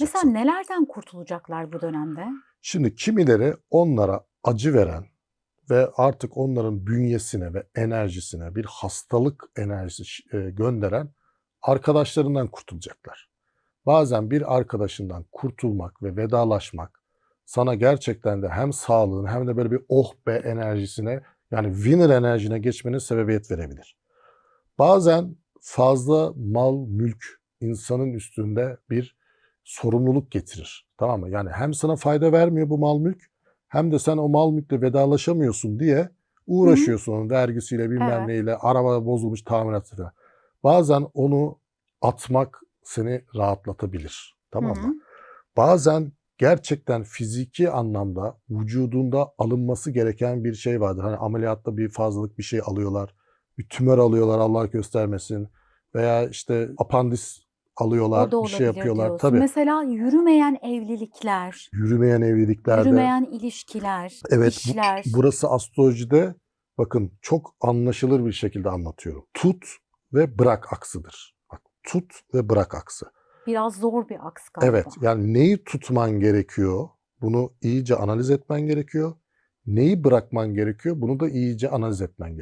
Mesela nelerden kurtulacaklar bu dönemde? Şimdi kimileri onlara acı veren ve artık onların bünyesine ve enerjisine bir hastalık enerjisi e, gönderen arkadaşlarından kurtulacaklar. Bazen bir arkadaşından kurtulmak ve vedalaşmak sana gerçekten de hem sağlığın hem de böyle bir oh be enerjisine yani winner enerjine geçmenin sebebiyet verebilir. Bazen fazla mal, mülk insanın üstünde bir sorumluluk getirir. Tamam mı? Yani hem sana fayda vermiyor bu mal mülk hem de sen o mal mülkle vedalaşamıyorsun diye uğraşıyorsun onun vergisiyle bilmem Evet. neyle araba bozulmuş tamiratı falan. Bazen onu atmak seni rahatlatabilir. Tamam Hı mı? Bazen gerçekten fiziki anlamda vücudunda alınması gereken bir şey vardır. Hani ameliyatta bir fazlalık bir şey alıyorlar. Bir tümör alıyorlar Allah göstermesin. Veya işte apandis alıyorlar, bir şey yapıyorlar. diyorsun. Tabii. Mesela yürümeyen evlilikler, Yürümeyen evliliklerde. yürümeyen ilişkiler, Evet bu- işler. burası astrolojide bakın çok anlaşılır bir şekilde anlatıyorum. Tut ve bırak aksıdır. Bak tut ve bırak aksı. Biraz zor bir aks galiba. Evet yani neyi tutman gerekiyor? Bunu iyice analiz etmen gerekiyor. Neyi bırakman gerekiyor? Bunu da iyice analiz etmen gerekiyor.